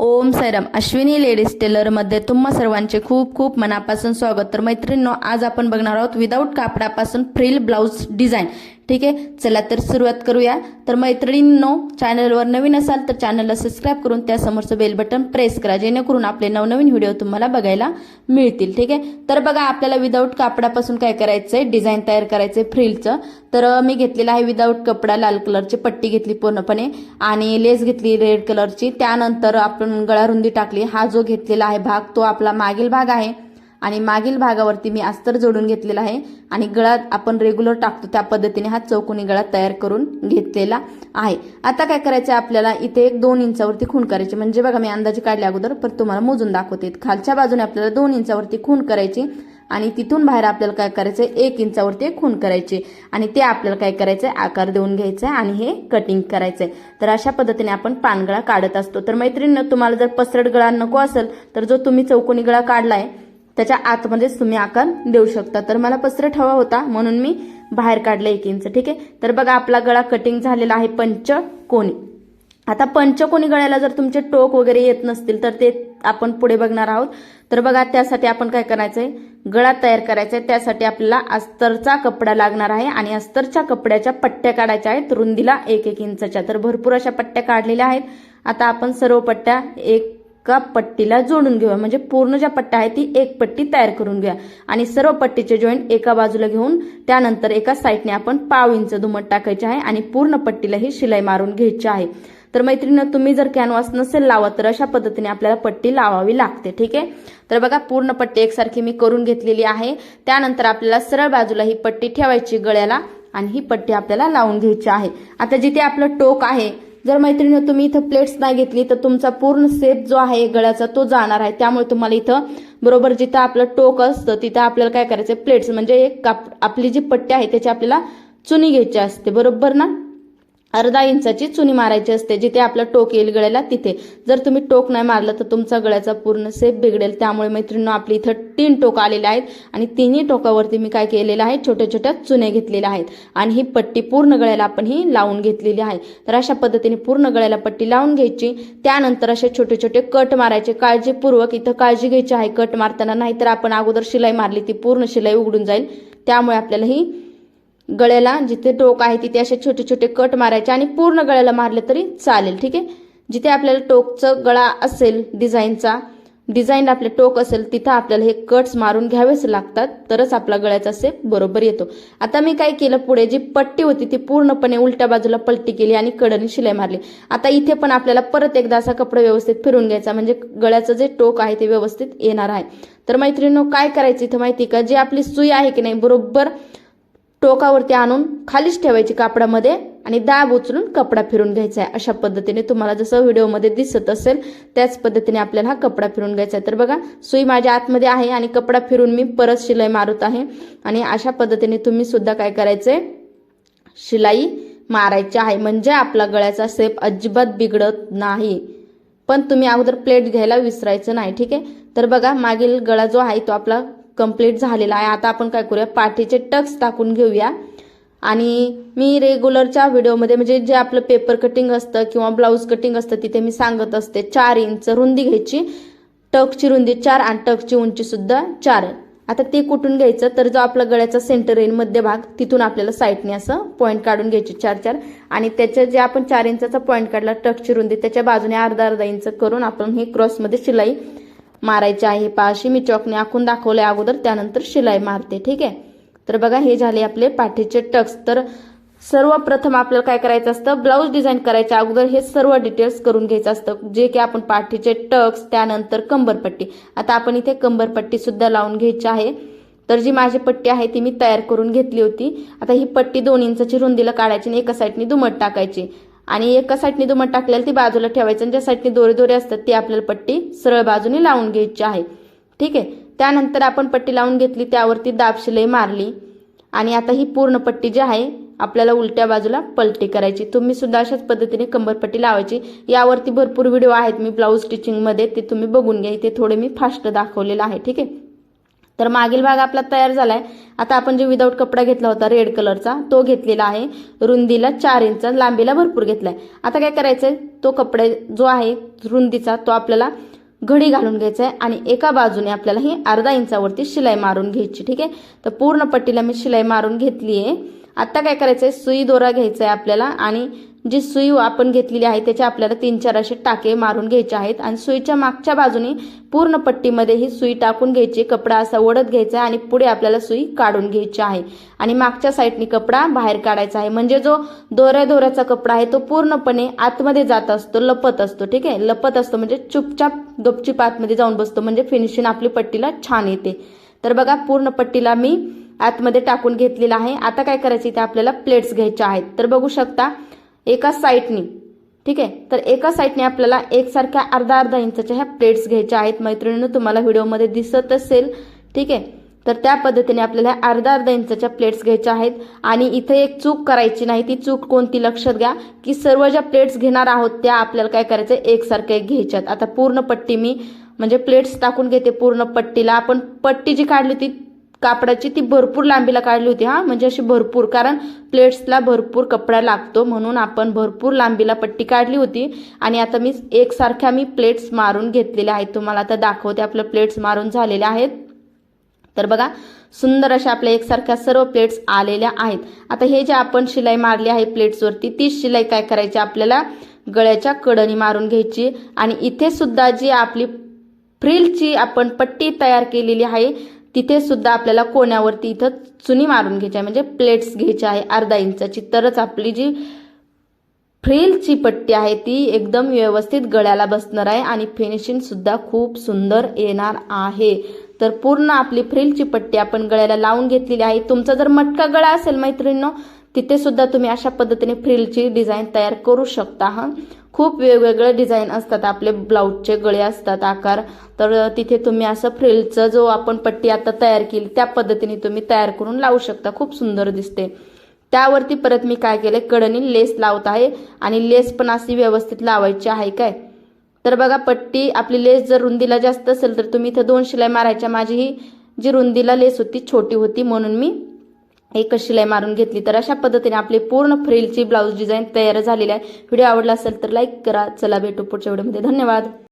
ओम Sairam. Ashwini ladies टेलरमध्ये तुम्हा सर्वांचे खूप खूप मनापासून स्वागत. तर मैत्रिणींनो आज आपण बघणार आहोत विदाऊट कापडापासून फ्रिल ब्लाऊज डिझाईन. ठीक आहे? चला तर सुरुवात करूया. तर मैत्रिणींनो चॅनलवर नवीन असाल तर चॅनलला सबस्क्राईब करून त्या समोरचं बेल बटन प्रेस करा जेणेकरून आपले नवनवीन व्हिडिओ तुम्हाला बघायला मिळतील ठीक आहे? तर बघा आपल्याला विदाऊट कापडापासून काय करायचंय? डिझाईन तयार करायचंय फ्रिलचं. तर मी घेतलेलं आहे विदाऊट कपडा लाल कलरची पट्टी घेतली पूर्णपणे आणि लेस घेतली रेड कलरची त्यानंतर आपण गळारुंदी टाकली. हा जो घेतलेला आहे भाग तो आपला मागील भाग आहे. आणि मागील भागावरती मी अस्तर जोडून घेतलेला आहे आणि गळा आपण रेग्युलर टाकतो त्या पद्धतीने हा चौकोनी गळा तयार करून घेतलेला आहे. आता काय करायचं आहे आपल्याला? इथे एक दोन इंचावरती खूण करायची. म्हणजे बघा मी अंदाजे काढल्या अगोदर पण तुम्हाला मोजून दाखवते. खालच्या बाजूने आपल्याला दोन इंचावरती खूण करायची आणि तिथून बाहेर आपल्याला काय करायचं एक इंचावरती खूण करायची. आणि ते आपल्याला काय करायचंय? आकार देऊन घ्यायचंय आणि हे कटिंग करायचंय. तर अशा पद्धतीने आपण पानगळा काढत असतो. तर मैत्रिणीनं तुम्हाला जर पसरट गळा नको असेल तर जो तुम्ही चौकोनी गळा काढलाय त्याच्या आतमध्येच तुम्ही आकार देऊ शकता. तर मला पसरट हवा होता म्हणून मी बाहेर काढलं एक इंच ठीक आहे? तर बघा आपला गळा कटिंग झालेला आहे पंचकोनी. आता पंचकोनी गळ्याला जर तुमचे टोक वगैरे येत नसतील तर ते आपण पुढे बघणार आहोत. तर बघा त्यासाठी आपण काय करायचंय? गळा तयार करायचा आहे त्यासाठी आपल्याला अस्तरचा कपडा लागणार आहे आणि अस्तरच्या कपड्याच्या पट्ट्या काढायच्या आहेत. रुंदीला एक एक इंचच्या. तर भरपूर अशा पट्ट्या काढलेल्या आहेत. आता आपण सर्व पट्ट्या एक पट्टीला जोडून घेऊया. म्हणजे पूर्ण ज्या पट्ट्या आहेत ती एक पट्टी तयार करून घेऊया. आणि सर्व पट्टीचे जॉईंट एका बाजूला घेऊन त्यानंतर एका साईडने आपण पाव इंच दुमट टाकायचे आहे आणि पूर्ण पट्टीला ही शिलाई मारून घ्यायची आहे. तर मैत्रिणीनं तुम्ही जर कॅनव्हास नसेल लावत तर अशा पद्धतीने आपल्याला पट्टी लावावी लागते ठीक आहे? तर बघा पूर्ण पट्टी एकसारखी मी करून घेतलेली आहे. त्यानंतर आपल्याला सरळ बाजूला ही पट्टी ठेवायची गळ्याला आणि ही पट्टी आपल्याला लावून घ्यायची आहे. आता जिथे आपलं टोक आहे जर मैत्रिणी तुम्ही इथं प्लेट्स नाही घेतली तर तुमचा पूर्ण सेप जो आहे गळ्याचा तो जाणार आहे. त्यामुळे तुम्हाला इथं बरोबर जिथं आपलं टोक असतं तिथं आपल्याला काय करायचं प्लेट्स म्हणजे एक काप आपली जी पट्टी आहे त्याची आपल्याला चुनी घ्यायची असते. बरोबर ना? अर्धा इंचाची चुनी मारायची असते जिथे आपलं टोक येईल गळ्याला तिथे. जर तुम्ही टोक नाही मारलं तर तुमचा गळ्याचा पूर्ण सेप बिघडेल. त्यामुळे मैत्रिणी आपली इथं तीन टोक आलेले आहेत आणि तिन्ही टोकावरती मी काय केलेलं आहे छोट्या छोट्या चुन्या घेतलेल्या आहेत. आणि ही पट्टी पूर्ण गळ्याला आपण ही लावून घेतलेली आहे. तर अशा पद्धतीने पूर्ण गळ्याला पट्टी लावून घ्यायची. त्यानंतर असे छोटे छोटे कट मारायचे. काळजीपूर्वक इथं काळजी घ्यायची आहे. कट मारताना नाहीतर आपण अगोदर शिलाई मारली ती पूर्ण शिलाई उघडून जाईल. त्यामुळे आपल्याला ही गळ्याला जिथे टोक आहे तिथे असे छोटे छोटे कट मारायचे आणि पूर्ण गळ्याला मारले तरी चालेल ठीक आहे? जिथे आपल्याला टोकचं गळा असेल डिझाईनचा डिझाईन आपले टोक असेल तिथं आपल्याला हे कट्स मारून घ्यावेच लागतात तरच आपला गळ्याचा सेप बरोबर येतो. आता मी काय केलं पुढे जी पट्टी होती ती पूर्णपणे उलट्या बाजूला पलटी केली आणि कडनी शिलाई मारली. आता इथे पण आपल्याला परत एकदा असा कपडा व्यवस्थित फिरून घ्यायचा म्हणजे गळ्याचं जे टोक आहे ते व्यवस्थित येणार आहे. तर मैत्रिणींनो काय करायचं इथं माहिती का? जी आपली सुई आहे की नाही बरोबर टोकावरती आणून खालीच ठेवायची कापडामध्ये आणि दाब उचलून कपडा फिरून घ्यायचा आहे. अशा पद्धतीने तुम्हाला जसं व्हिडिओमध्ये दिसत असेल त्याच पद्धतीने आपल्याला हा कपडा फिरून घ्यायचा आहे. तर बघा सुई माझ्या आतमध्ये आहे आणि कपडा फिरून मी परत शिलाई मारत आहे. आणि अशा पद्धतीने तुम्ही सुद्धा काय करायचंय? शिलाई मारायची आहे. म्हणजे आपला गळ्याचा सेप अजिबात बिघडत नाही. पण तुम्ही अगोदर प्लेट घ्यायला विसरायचं नाही. ठीक आहे? तर बघा मागील गळा जो आहे तो आपला कंप्लीट झालेला आहे. आता आपण काय करूया? पाठीचे टक्स टाकून घेऊया. आणि मी रेग्युलरच्या व्हिडिओमध्ये म्हणजे जे आपलं पेपर कटिंग असतं किंवा ब्लाऊज कटिंग असतं तिथे मी सांगत असते. चार इंच रुंदी घ्यायची. टकची रुंदी चार आणि टकची उंची सुद्धा चार. आता ते कुठून घ्यायचं? तर जो आपला गळ्याचा सेंटर येईल मध्यभाग तिथून आपल्याला साईडने असं पॉईंट काढून घ्यायचे चार चार. आणि त्याच्या जे आपण चार इंचाचा पॉईंट काढला टकची रुंदी त्याच्या बाजूने अर्धा अर्धा इंच करून आपण हे क्रॉसमध्ये शिलाई मारायचे आहे. पाशी मी चॉकने आखून दाखवले अगोदर त्यानंतर शिलाई मारते. ठीक आहे? तर बघा हे झाले आपले पाठीचे टक्स. तर सर्वप्रथम आपल्याला काय करायचं असतं? ब्लाऊज डिझाईन करायच्या अगोदर हे सर्व डिटेल्स करून घ्यायचं असतं. जे की आपण पाठीचे टक्स त्यानंतर कंबरपट्टी. आता आपण इथे कंबरपट्टी सुद्धा लावून घ्यायची आहे. तर जी माझी पट्टी आहे ती मी तयार करून घेतली होती. आता ही पट्टी दोन इंचाची रुंदीला काढायची आणि एका साईडनी दुमट टाकायची. आणि एका साईडने दुमट टाकलेलं ती बाजूला ठेवायची आणि ज्या साईडने दोरे दोरे असतात ती आपल्याला पट्टी सरळ बाजूने लावून घ्यायची आहे. ठीक आहे? त्यानंतर आपण पट्टी लावून घेतली त्यावरती दाब शिलाई मारली. आणि आता ही पूर्ण पट्टी जी आहे आपल्याला उलट्या बाजूला पलटी करायची. तुम्ही सुद्धा अशाच पद्धतीने कंबरपट्टी लावायची. यावरती भरपूर व्हिडिओ आहेत मी ब्लाऊज स्टिचिंगमध्ये ते तुम्ही बघून घ्या. इथे थोडे मी फास्ट दाखवलेलं आहे. ठीक आहे? तर मागील भाग आपला तयार झालाय. आता आपण जे विदाऊट कपडा घेतला होता रेड कलरचा तो घेतलेला आहे. रुंदीला चार इंच लांबीला भरपूर घेतलाय. आता काय करायचंय? तो कपडा जो आहे रुंदीचा तो आपल्याला घडी घालून घ्यायचा आहे आणि एका बाजूने आपल्याला ही अर्धा इंचावरती शिलाई मारून घ्यायची ठीक आहे? तर पूर्ण पट्टीला मी शिलाई मारून घेतली आहे आता काय करायचं आहे सुई दोरा घ्यायचा आहे आपल्याला आणि जी सुई आपण घेतलेली आहे त्याचे आपल्याला तीन चार असे टाके मारून घ्यायचे आहेत. आणि सुईच्या मागच्या बाजूने पूर्ण पट्टीमध्ये ही सुई टाकून घ्यायची कपडा असा ओढत घ्यायचा आणि पुढे आपल्याला सुई काढून घ्यायची आहे. आणि मागच्या साईडने कपडा बाहेर काढायचा आहे. म्हणजे जो दोऱ्या दोऱ्याचा कपडा आहे तो पूर्णपणे आतमध्ये जात असतो लपत असतो ठीक आहे? लपत असतो म्हणजे चुपचाप गपचिप आतमध्ये जाऊन बसतो म्हणजे फिनिशिंग आपली पट्टीला छान येते. तर बघा पूर्ण पट्टीला मी आतमध्ये टाकून घेतलेला आहे. आता काय करायचं? इथे आपल्याला प्लेट्स घ्यायच्या आहेत. तर बघू शकता एका साईडनी ठीक आहे? तर एका साईडने आपल्याला एकसारख्या अर्धा अर्धा इंचाच्या ह्या प्लेट्स घ्यायच्या आहेत. मैत्रिणीनं तुम्हाला व्हिडिओमध्ये दिसत असेल. ठीक आहे? तर त्या पद्धतीने आपल्याला अर्धा अर्धा इंचाच्या प्लेट्स घ्यायच्या आहेत. आणि इथे एक चूक करायची नाही. ती चूक कोणती लक्षात घ्या. की सर्व ज्या प्लेट्स घेणार आहोत त्या आपल्याला काय करायचं? एकसारख्या घ्यायच्यात. आता पूर्ण पट्टी मी म्हणजे प्लेट्स टाकून घेते पूर्ण पट्टीला. आपण पट्टी जी काढली ती कापडाची ती भरपूर लांबीला काढली होती हा. म्हणजे अशी भरपूर कारण प्लेट्सला भरपूर कपडा लागतो म्हणून आपण भरपूर लांबीला पट्टी काढली होती. आणि आता मी एकसारख्या मी प्लेट्स मारून घेतलेल्या आहेत. तुम्हाला आता दाखवते आपल्या प्लेट्स मारून झालेल्या आहेत. तर बघा सुंदर अशा आपल्या एकसारख्या सर्व प्लेट्स आलेल्या आहेत. आता हे जे आपण शिलाई मारली आहे प्लेट्सवरती ती शिलाई काय करायची? आपल्याला गळ्याच्या कडणी मारून घ्यायची. आणि इथे सुद्धा जी आपली फ्रिलची आपण पट्टी तयार केलेली आहे तिथे सुद्धा आपल्याला कोण्यावरती इथं चुनी मारून घ्यायची आहे. म्हणजे प्लेट्स घ्यायची आहे. अर्धा इंचाची. तरच आपली जी फ्रिलची पट्टी आहे ती एकदम व्यवस्थित गळ्याला बसणार आहे आणि फिनिशिंग सुद्धा खूप सुंदर येणार आहे. तर पूर्ण आपली फ्रिलची पट्टी आपण गळ्याला लावून घेतलेली आहे. तुमचा जर मटका गळा असेल मैत्रिणींनो तिथे सुद्धा तुम्ही अशा पद्धतीने फ्रिलची डिझाईन तयार करू शकता हा. खूप वेगवेगळे डिझाईन असतात आपले ब्लाऊजचे गळे असतात आकार. तर तिथे तुम्ही असं फ्रिलचं जो आपण पट्टी आता तयार केली त्या पद्धतीने तुम्ही तयार करून लावू शकता. खूप सुंदर दिसते. त्यावरती परत मी काय केलं कडनी लेस लावत आहे आणि लेस पण अशी व्यवस्थित लावायची आहे काय? तर बघा पट्टी आपली लेस जर रुंदीला जास्त असेल तर तुम्ही इथं दोन शिलाई मारायच्या. माझी ही जी रुंदीला लेस होती छोटी होती म्हणून मी एकच शिलाई मारून घेतली. तर अशा पद्धतीने आपली पूर्ण फ्रिलची ब्लाऊज डिझाईन तयार झालेली आहे. व्हिडिओ आवडला असेल तर लाईक करा. चला भेटू पुढच्या व्हिडिओमध्ये. धन्यवाद.